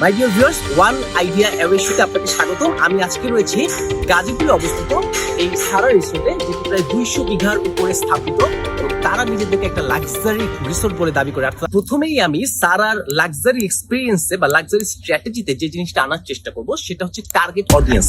My dear viewers one idea away আপনাকে স্বাগত আমি আজকে রয়েছি গাজীপুরে অবস্থিত এই সারা রিসোর্টে যেটি প্রায় দুইশো বিঘার উপরে স্থাপিত তারা নিজেদেরকে একটা লাক্সারি রিসোর্ট বলে দাবি করে। অর্থাৎ প্রথমেই আমি সারার লাক্সারি এক্সপিরিয়েন্সে বা লাক্সারি স্ট্র্যাটেজিতে যে জিনিসটা আনার চেষ্টা করব, সেটা হচ্ছে টার্গেট অডিয়েন্স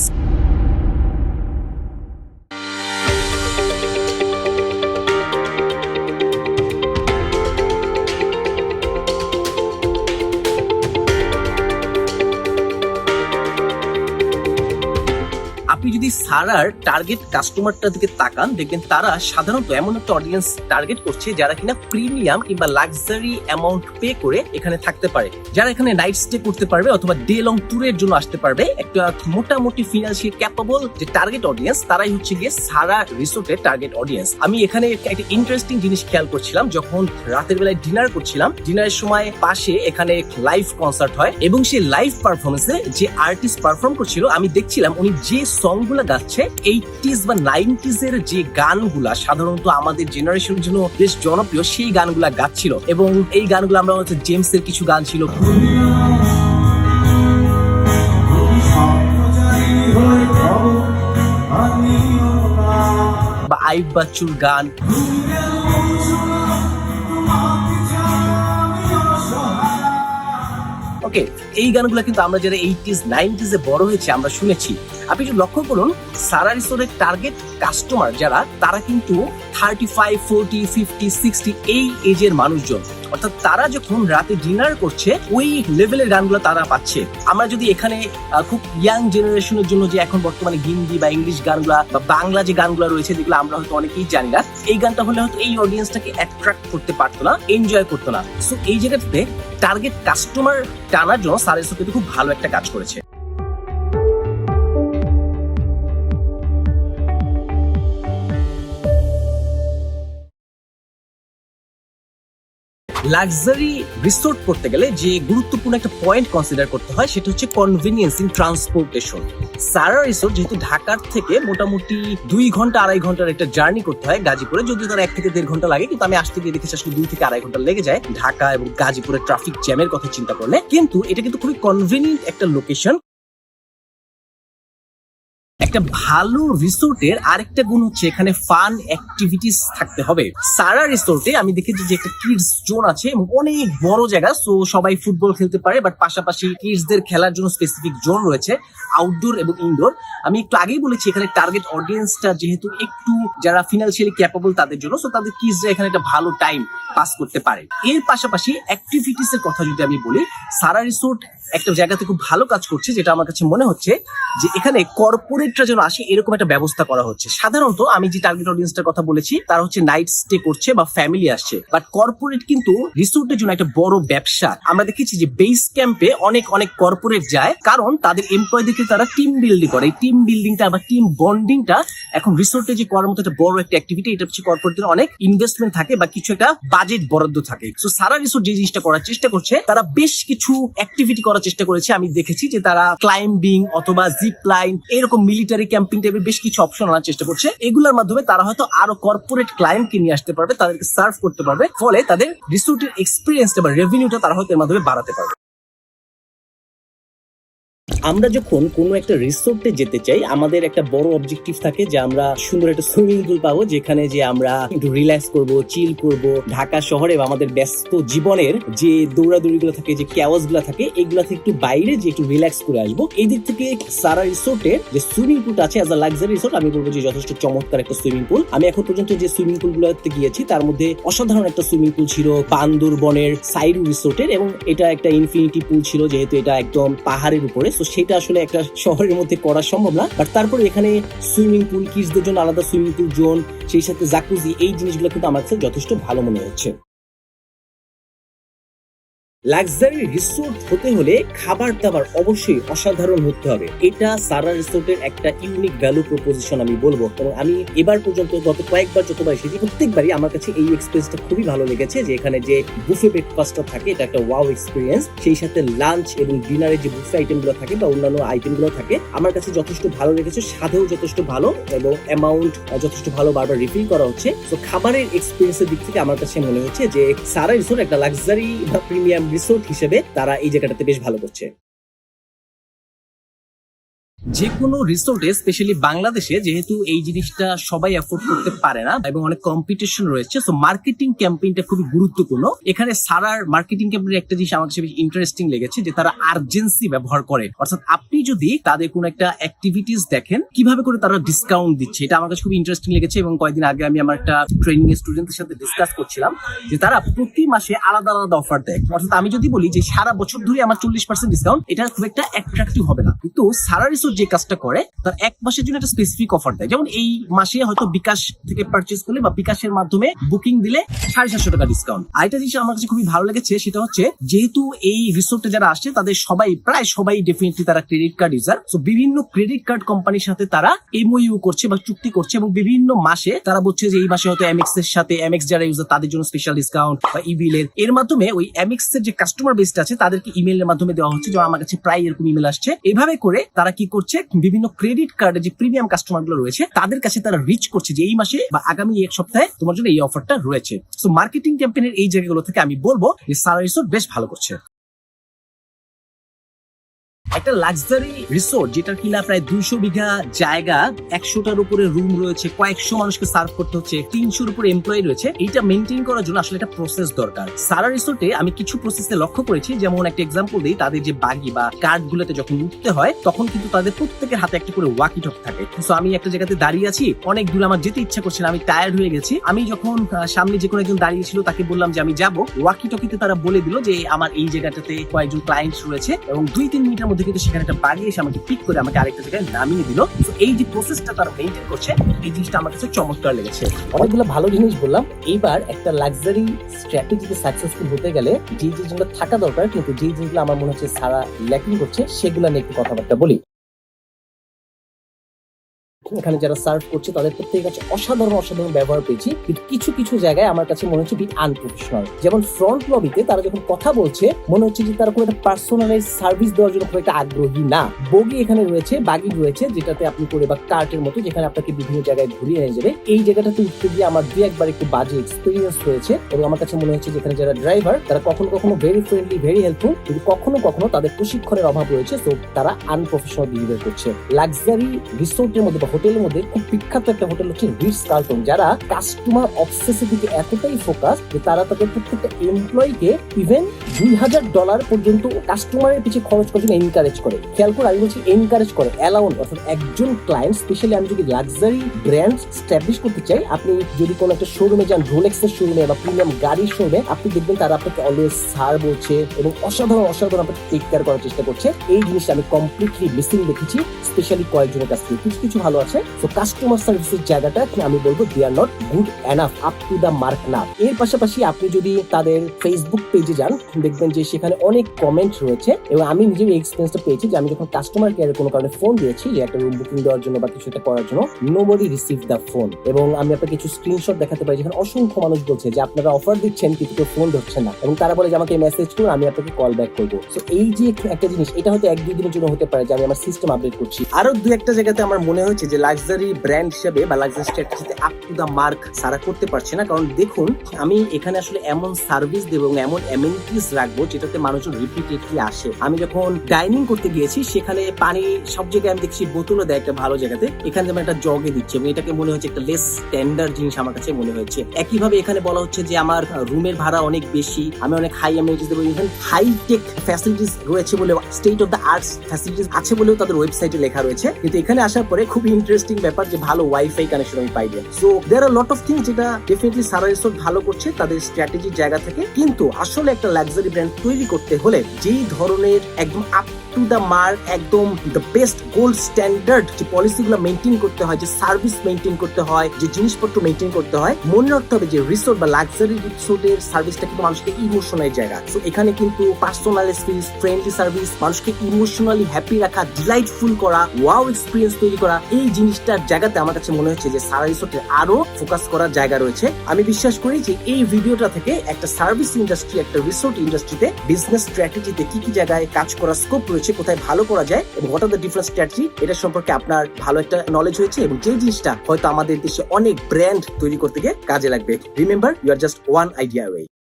সারার টার্গেট কাস্টমারটার দিকে তাকান, দেখবেন তারা সাধারণত এমন একটা অডিয়েন্স টার্গেট করছে যারা কিনা প্রিমিয়াম কিংবা লাক্সারি অ্যামাউন্ট পে করে এখানে থাকতে পারে। যারা এখানে নাইট স্টে করতে পারবে অথবা ডে লং ট্যুরের জন্য আসতে পারবে, একটা মোটামুটি ফিনান্সিয়াল ক্যাপাবল যে টার্গেট অডিয়েন্স তারাই হচ্ছে গিয়ে সারা রিসোর্টের টার্গেট অডিয়েন্স আমি এখানে একটা ইন্টারেস্টিং জিনিস খেয়াল করছিলাম, যখন রাতের বেলায় ডিনার করছিলাম ডিনারের সময় পাশে এখানে লাইভ কনসার্ট হয় এবং সেই লাইভ পারফরমেন্সে যে আর্টিস্ট পারফর্ম করছিল, আমি দেখছিলাম উনি যে সং গাচ্ছে এইটিস বা নাইনটিজ এর যে গানগুলা, সাধারণত আমাদের জেনারেশনের জন্য বেশ জনপ্রিয়, সেই গানগুলা গাচ্ছিল। এবং এই গানগুলো আমরা হচ্ছে জেমস এর কিছু গান ছিল। বা আইব বাচ্চুর গান। ওকে এই গানগুলো কিন্তু আমরা যারা এইটিস নাইনটিসে বড় হয়েছে, আমরা শুনেছি। আপনি যদি লক্ষ্য করুন, সারা রিসোর্টের টার্গেট কাস্টমার যারা, তারা কিন্তু thirty five forty fifty sixty এই এজের মানুষজন। অর্থাৎ তারা যখন রাতে ডিনার করছে, ওই লেভেলের গানগুলো তারা পাচ্ছে। আমরা যদি এখানে খুব ইয়াং জেনারেশনের জন্য যে এখন বর্তমানে হিন্দি বা ইংলিশ গানগুলা বা বাংলা যে গানগুলো রয়েছে, যেগুলো আমরা হয়তো অনেকেই জানি না, এই গানটা হলে হয়তো এই অডিয়েন্সটাকে অ্যাট্রাক্ট করতে পারতো না এনজয় করতো না। সো এই জায়গাটাতে টার্গেট কাস্টমার টানার জন্য সারেসো কিন্তু খুব ভালো একটা কাজ করেছে। লাক্সারি রিসোর্ট করতে গেলে যে গুরুত্বপূর্ণ একটা পয়েন্ট কনসিডার করতে হয়, সেটা হচ্ছে convenience in transportation Sara resort যেহেতু ঢাকার থেকে মোটামুটি দুই ঘণ্টা, আড়াই ঘণ্টার একটা জার্নি করতে হয় গাজীপুরে। যদিও তার এক থেকে দেড় ঘণ্টা লাগে, কিন্তু আমি আসতে গিয়ে দেখেছি আসলে দুই থেকে আড়াই ঘণ্টা লেগে যায় ঢাকা এবং গাজীপুরের ট্রাফিক জ্যামের কথা চিন্তা করলে। কিন্তু এটা কিন্তু খুবই কনভিনিয়েন্ট একটা লোকেশন একটা ভালো রিসোর্টের আরেকটা গুণ হচ্ছে এখানে ফান অ্যাক্টিভিটিস থাকতে হবে। সারা রিসোর্টে আমি দেখেছি যে একটা কিডস জোন আছে অনেক বড় জায়গা সো সবাই ফুটবল খেলতে পারে বাট পাশাপাশি কিডসদের খেলার জন্য স্পেসিফিক জোন রয়েছে আউটডোর এবং ইনডোর আমি একটু আগেই বলেছি, এখানে টার্গেট অডিয়েন্সটা যেহেতু একটু যারা ফিনান্সিয়ালি ক্যাপেবল তাদের জন্য সো তাদের কিডসরা এখানে একটা ভালো টাইম পাস করতে পারে। এর পাশাপাশি অ্যাক্টিভিটিস এর কথা যদি আমি বলি, সারা রিসোর্ট একটা জায়গাতে খুব ভালো কাজ করছে, যেটা আমার কাছে মনে হচ্ছে যে এখানে কর্পোরেটরা যেন আসে, এরকম একটা ব্যবস্থা করা হচ্ছে। সাধারণত আমি যে টার্গেট অডিয়েন্সটার কথা বলেছি, তারা হচ্ছে নাইট স্টে করছে বা ফ্যামিলি আসছে। বাট কর্পোরেট কিন্তু রিসোর্টের জন্য একটা বড় ব্যবসা। আমরা দেখেছি যে বেস ক্যাম্পে অনেক অনেক কর্পোরেট যায়। কারণ তাদের এমপ্লয়দেরকে তারা টিম বিল্ডিং করে। এই টিম বিল্ডিংটা বা টিম বন্ডিংটা এখন রিসোর্টে যে করার মতো একটা বড় একটা অ্যাক্টিভিটি এটা হচ্ছে কর্পোরেটদের অনেক ইনভেস্টমেন্ট থাকে বা কিছু একটা বাজেট বরাদ্দ থাকে। তো সারা রিসোর্ট যে জিনিসটা করার চেষ্টা করছে, তারা বেশ কিছু অ্যাক্টিভিটি করার চেষ্টা করেছে। আমি দেখেছি যে তারা ক্লাইম্বিং অথবা জিপ লাইন এরকম মিলিটারি ক্যাম্পিং টাইপের বেশ কিছু অপশন আনার চেষ্টা করছে। এগুলোর মাধ্যমে তারা হয়তো আরও কর্পোরেট ক্লায়েন্টকে নিয়ে আসতে পারবে, তাদেরকে সার্ভ করতে পারবে। ফলে তাদের রিসোর্টের এক্সপিরিয়েন্সটা বা রেভিনিউটা তারা হয়তো এর মাধ্যমে বাড়াতে পারবে। আমরা যখন কোনো একটা রিসোর্টে যেতে চাই, আমাদের একটা বড় অবজেক্টিভ থাকে যে আমরা সুন্দর একটা সুইমিং পুল পাবো, যেখানে যে আমরা একটু রিল্যাক্স করব চিল করব। ঢাকা শহরে বা আমাদের ব্যস্ত জীবনের যে দৌড়াদৌড়ি গুলো থাকে, যে ক্যাওয়াজগুলো থাকে, এগুলো থেকে একটু বাইরে যে একটু রিল্যাক্স করে আসব। এই দিক থেকে সারা রিসোর্টের যে সুইমিং পুলটা আছে অ্যাজ আ লাক্সারি রিসোর্ট আমি বলব যে যথেষ্ট চমৎকার একটা সুইমিং পুল আমি এখন পর্যন্ত যে সুইমিং পুল গুলোতে গিয়েছি, তার মধ্যে অসাধারণ একটা সুইমিং পুল ছিল বান্দরবনের সাইরু রিসোর্টের এবং এটা একটা ইনফিনিটি পুল ছিল, যেহেতু এটা একদম পাহাড়ের উপরে। তো সেটা আসলে একটা শহরের মধ্যে করা সম্ভব না। বাট তারপরে এখানে সুইমিং পুল কিসদের জন্য আলাদা সুইমিং পুল জোন সেই সাথে জাকুজি এই জিনিসগুলো কিন্তু আমার কাছে যথেষ্ট ভালো মনে হচ্ছে। লাক্সারি রিসোর্ট হতে হলে খাবার দাবার অবশ্যই অসাধারণ হতে হবে। এটা সারা রিসোর্টের একটা ইউনিক ভ্যালু প্রপোজিশন আমি বলব এবং আমি এবার পর্যন্ত গত কয়েকবার যতবার এসেছি, প্রত্যেকবারই আমার কাছে এই এক্সপিরিয়েন্সটা খুবই ভালো লেগেছে যে এখানে যে বুফে ব্রেকফাস্টটা থাকে, এটা একটা ওয়াও এক্সপিরিয়েন্স সেই সাথে লাঞ্চ এবং ডিনারে যে বুফে আইটেমগুলো থাকে বা অন্যান্য আইটেমগুলো থাকে, আমার কাছে যথেষ্ট ভালো লেগেছে, স্বাদেও যথেষ্ট ভালো এবং অ্যামাউন্ট যথেষ্ট ভালো বারবার রিফিল করা হচ্ছে। তো খাবারের এক্সপিরিয়েন্সের দিক থেকে আমার কাছে মনে হচ্ছে যে সারা রিসোর্ট একটা লাক্সারি বা প্রিমিয়াম রিসোর্ট হিসেবে তারা এই জায়গাটাতে বেশ ভালো করছে। যে কোনো রিসোর্টে স্পেশালি বাংলাদেশে, যেহেতু এই জিনিসটা সবাই অ্যাফোর্ড করতে পারে না, এবং অনেক কম্পিটিশন রয়েছে সো মার্কেটিং ক্যাম্পেইনটা খুবই গুরুত্বপূর্ণ। এখানে সারার মার্কেটিং ক্যাম্পেইনের একটা জিনিস আমার কাছে ইন্টারেস্টিং লেগেছে, যে তারা আর্জেন্সি ব্যবহার করে। অর্থাৎ আপনি যদি তাদের কোনো একটা অ্যাক্টিভিটিস দেখেন, কীভাবে করে তারা ডিসকাউন্ট দিচ্ছে, এটা আমার কাছে খুব ইন্টারেস্টিং লেগেছে, এবং কয়েকদিন আগে আমি আমার একটা ট্রেনিং স্টুডেন্টের সাথে ডিসকাস করছিলাম, যে তারা প্রতি মাসে আলাদা আলাদা অফার দেয়। অর্থাৎ আমি যদি বলি যে সারা বছর ধরে আমার চল্লিশ পার্সেন্ট ডিসকাউন্ট এটা খুব একটা অ্যাট্রাকটিভ হবে না। কিন্তু সারা রিসোর্ট যে কাজটা করে, তার এক মাসের জন্য একটা স্পেসিফিক অফার দেয়। যেমন এই মাসে হয়তো বিকাশ থেকে পারচেস করলে বা বিকাশের মাধ্যমে বুকিং দিলে সাড়ে সাতশো টাকা ডিসকাউন্ট আরেকটা জিনিস আমার কাছে খুবই ভালো লেগেছে, সেটা হচ্ছে যেহেতু এই রিসোর্টে যারা আসছে, তাদের সবাই, প্রায় সবাই ডেফিনেটলি তারা ক্রেডিট কার্ড ইউজার তো বিভিন্ন ক্রেডিট কার্ড কোম্পানির সাথে তারা এমওইউ করছে বা চুক্তি করছে এবং বিভিন্ন মাসে তারা বলছে যে এই মাসে হয়তো এমএক্স এর সাথে এমএক্স যারা ইউজার তাদের জন্য স্পেশাল ডিসকাউন্ট বা ইবিলের এর এর মাধ্যমে ওই এমএক্স এর যে কাস্টমার বেসটা আছে, তাদেরকে ইমেলের মাধ্যমে দেওয়া হচ্ছে। যেমন আমার কাছে প্রায় এরকম ইমেল আসছে। এভাবে করে তারা কি করছে বিভিন্ন ক্রেডিট কার্ডে যে প্রিমিয়াম কাস্টমারগুলো রয়েছে, তাদের কাছে তারা রিচ করছে যে এই মাসে বা আগামী এক সপ্তাহে তোমার জন্য এই অফারটা রয়েছে। তো মার্কেটিং ক্যাম্পেনের এই জায়গাগুলো থেকে আমি বলব যে সারা বেশ ভালো করছে। একটা লাক্সারি রিসোর্ট যেটা কিনা প্রায় দুইশো বিঘা জায়গা, একশোটার উপরে রুম রয়েছে, কয়েকশো মানুষকে সার্ভ করতে হচ্ছে, তিনশোর উপরে এমপ্লয়ি রয়েছে। এইটা মেনটেন করার জন্য আসলে একটা প্রসেস দরকার। সারা রিসোর্টে আমি কিছু প্রসেসে লক্ষ্য করেছি, যেমন একটা এক্সাম্পল দিই, তাদের যে বাগি বা কার্ড গুলোতে যখন উঠতে হয়, তখন কিন্তু তাদের প্রত্যেকের হাতে একটা করে ওয়াকি টক থাকে। তো আমি একটা জায়গাতে দাঁড়িয়ে আছি, অনেক দূরে আমার যেতে ইচ্ছা করছে না, আমি টায়ার্ড হয়ে গেছি। আমি যখন সামনে যে কোনো একজন দাঁড়িয়ে ছিল তাকে বললাম যে আমি যাব। ওয়াকি টকিতে তারা বলে দিল যে আমার এই জায়গাটাতে কয়েকজন ক্লায়েন্ট রয়েছে এবং দুই তিন মিনিটের মধ্যে কিন্তু সেখানে একটা বাড়ি এসে আমাকে পিক করে আমাকে আরেকটা জায়গায় নামিয়ে দিল। তো এই যে প্রসেসটা তারা মেনটেন করছে, এই জিনিসটা আমার কাছে চমৎকার লেগেছে। অনেকগুলো ভালো জিনিস বললাম। এইবার একটা লাক্সারি স্ট্র্যাটেজিতে সাকসেসফুল হতে গেলে যে জিনিসগুলো থাকা দরকার, কিন্তু যে জিনিসগুলো আমার মনে হচ্ছে সারা ল্যাকিং করছে, সেগুলো নিয়ে একটু কথাবার্তা বলি। এখানে যারা সার্ভ করছে, তাদের প্রত্যেকের কাছে অসাধারণ অসাধারণ ব্যবহার পেয়েছি। কিন্তু কিছু কিছু জায়গায় আমার কাছে মনে হচ্ছে বিট আনপ্রফেশনাল যেমন ফ্রন্ট লবিতে তারা যখন কথা বলছে, মনে হচ্ছে যে তারা কোনো একটা পার্সোনালাইজ সার্ভিস দেওয়ার জন্য খুব একটা আগ্রহী না। বগি এখানে রয়েছে বাগি রয়েছে, যেটাতে আপনি করে বা কার্টের মতো যেখানে আপনাকে বিভিন্ন জায়গায় ঘুরিয়ে নিয়ে যাবে। এই জায়গাটাতে উঠতে গিয়ে আমার দু একবার একটু বাজে এক্সপিরিয়েন্স হয়েছে এবং আমার কাছে মনে হচ্ছে যেখানে যারা ড্রাইভার তারা কখনো কখনো ভেরি ফ্রেন্ডলি ভেরি হেল্পফুল কিন্তু কখনো কখনো তাদের প্রশিক্ষণের অভাব রয়েছে তো তারা আনপ্রফেশনাল বিহেভিয়ার করছে। লাক্সারি রিসোর্টের মধ্যে হোটেলের মধ্যে খুব বিখ্যাত একটা হোটেল হচ্ছে রিটস কার্লটন, যারা কাস্টমার অবসেসের দিকে এতটাই ফোকাস যে তারা তাদের প্রত্যেকটা এমপ্লয়িকে ইভেন দুই হাজার ডলার পর্যন্ত কাস্টমারের পিছিয়ে খরচ করার জন্য এনকারেজ করে। খেয়াল করে, আমি বলছি এনকারেজ করে অ্যালাউন অর্থাৎ একজন ক্লায়েন্ট স্পেশালি আমি যদি লাক্সারি ব্র্যান্ড স্ট্যাবলিশ করতে চাই, আপনি যদি কোনো একটা শোরুমে যান রোলেক্স এর শোরুমে বা প্রিমিয়াম গাড়ির শোরুমে আপনি দেখবেন তারা আপনাকে অলওয়েজ সার বলছে এবং অসাধারণ অসাধারণ আপনাকে টেক কেয়ার করার চেষ্টা করছে। এই জিনিসটা আমি কমপ্লিটলি মিসিং দেখেছি স্পেশালি কয়েকজনের কাছ থেকে। কিছু কিছু ভালো আছে। তো কাস্টমার সার্ভিসের জায়গাটা আমি বলব they are not good enough up to the mark না এর পাশাপাশি আপনি যদি তাদের ফেসবুক পেজে যান, দেখবেন যে সেখানে অনেক কমেন্ট রয়েছে। এবং আমি নিজের এক্সপিরিয়েন্সটা পেয়েছি যে আমি যখন কাস্টমার কেয়ারে কোনো কারণে ফোন দিয়েছি যে একটা রুম বুকিং দেওয়ার জন্য বা কিছু একটা করার জন্য নোবডি রিসিভ দ্য ফোন এবং আমি আপনাকে কিছু স্ক্রিনশট দেখাতে পারি যেখানে অসংখ্য মানুষ বলছে যে আপনারা অফার দিচ্ছেন কিন্তু কেউ ফোন ধরছে না। এবং তারা বলে যে আমাকে মেসেজ করুন, আমি আপনাকে কল ব্যাক করব। তো এই যে একটা জিনিস, এটা হয়তো এক দুই দিনের জন্য হতে পারে যে আমি আমার সিস্টেম আপডেট করছি। আরও দু একটা জায়গাতে আমার মনে হয়েছে যে লাক্সারি ব্র্যান্ড হিসেবে বা luxury স্ট্র্যাটেজিতে up to the mark Sara করতে পারছে না। কারণ দেখুন, আমি এখানে আসলে এমন সার্ভিস দেবো এবং এমন অ্যামেনিটিস রাখব যেটাতে মানুষজন রিপিটেডলি আসে। আমি যখন ডাইনিং করতে গিয়েছি, সেখানে পানি সব জায়গায় আমি দেখছি, বোতলও দেয় একটা ভালো জায়গাতে। এখানে যেমন একটা জগে দিচ্ছে এবং এটাকে মনে হচ্ছে একটা লেস স্ট্যান্ডার্ড জিনিস আমার কাছে মনে হয়েছে। একইভাবে এখানে বলা হচ্ছে যে আমার রুমের ভাড়া অনেক বেশি, আমি অনেক হাই অ্যামেনিটিস দেবো। ইভেন হাই টেক ফ্যাসিলিটিস রয়েছে বলে state of the arts facilities আছে বলেও তাদের ওয়েবসাইটে লেখা রয়েছে। কিন্তু এখানে আসার পরে খুবই ইন্টারেস্টিং ব্যাপার যে ভালো ওয়াইফাই কানেকশন আমি পাইবে so there are lot of things যেটা ডেফিনেটলি সারা রিসোর্ট ভালো করছে তাদের স্ট্র্যাটেজির জায়গা থেকে। কিন্তু আসলে একটা লাক্সারি ব্র্যান্ড তৈরি করতে হলে যেই ধরনের একদম আপ টু দ্য মার্ক একদম দ্য বেস্ট গোল্ড স্ট্যান্ডার্ড যে পলিসিগুলো মেনটেন করতে হয়, যে সার্ভিস মেনটেন করতে হয়, যে জিনিসপত্র মেনটেন করতে হয়, মনে রাখতে হবে যে রিসোর্ট বা লাক্সারি রিসোর্টের সার্ভিসটা কিন্তু মানুষকে ইমোশনাল জায়গা। তো এখানে কিন্তু পার্সোনাল এক্সপিরিয়েন্স ফ্রেন্ডলি সার্ভিস মানুষকে ইমোশনালি হ্যাপি রাখা ডিলাইটফুল করা ওয়াও এক্সপিরিয়েন্স তৈরি করা, এই জিনিসটার জায়গাতে আমার কাছে মনে হচ্ছে যে সারা রিসোর্টের আরও ফোকাস করার জায়গা রয়েছে। আমি বিশ্বাস করি যে এই ভিডিওটা থেকে একটা সার্ভিস ইন্ডাস্ট্রি, একটা রিসোর্ট ইন্ডাস্ট্রিতে বিজনেস স্ট্র্যাটেজিতে কি কি জায়গায় কাজ করার স্কোপ রয়েছে, কোথায় ভালো করা যায় এবং what are the different strategy এটা সম্পর্কে আপনার ভালো একটা নলেজ হয়েছে এবং যে জিনিসটা হয়তো আমাদের দেশে অনেক ব্র্যান্ড তৈরি করতে গিয়ে কাজে লাগবে। Remember you are just one idea way